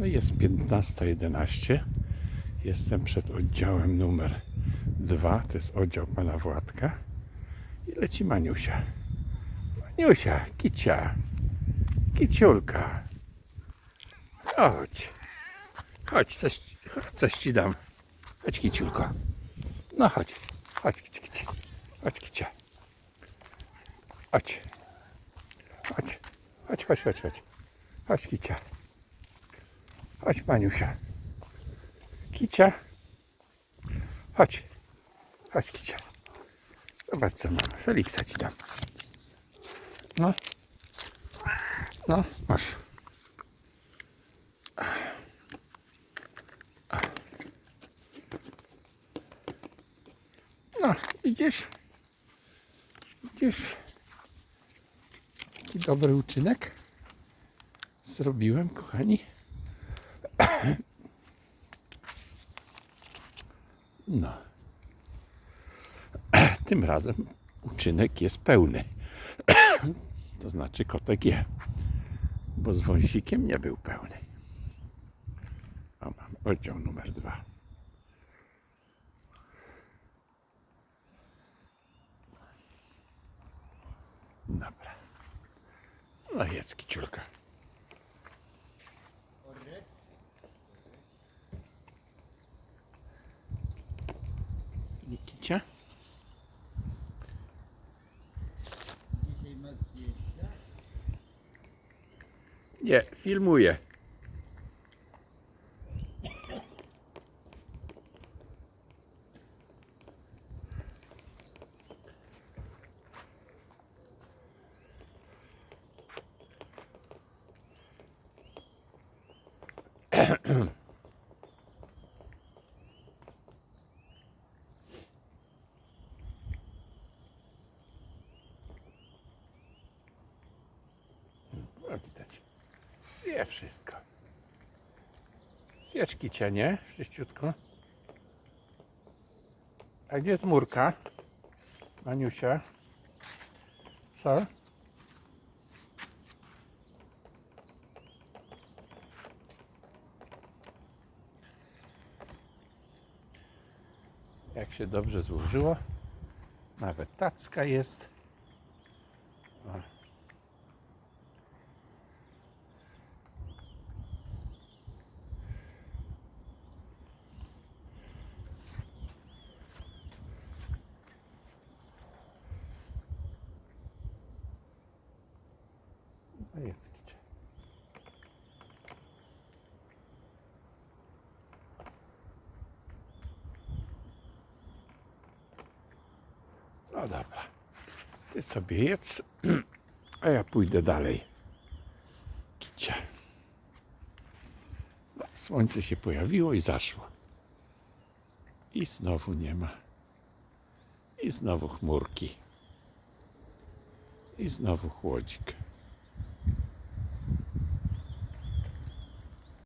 No jest 15.11. Jestem przed oddziałem numer 2. To jest oddział pana Władka. I leci Maniusia. Maniusia, kicia. Kiciulka. Chodź. Chodź, coś, coś ci dam. Chodź, kiciulko. No chodź. Chodź, kici, kici. Chodź, kicia. Chodź. Chodź, chodź, chodź, chodź. Chodź, kicia. Chodź, Maniusia. Kicia. Chodź. Chodź, kicia. Zobacz, co mam. Feliksa ci dam. No. No, masz. No, idziesz. Idziesz. Jaki dobry uczynek zrobiłem, kochani. No. Tym razem uczynek jest pełny. To znaczy kotek je. Bo z wąsikiem nie był pełny. O, mam oddział numer dwa. Dobra. No jest kiciulka. Zdjęcia? Nie, filmuję. No, Zje wszystko. Zjedz kicia, nie? Wszyściutko. A gdzie jest murka? Maniusia? Co? Jak się dobrze złożyło. Nawet tacka jest. Jest kicie. No dobra. Ty sobie jedz, a ja pójdę dalej. Kicia. No, słońce się pojawiło i zaszło. I znowu nie ma. I znowu chmurki. I znowu chłodzik.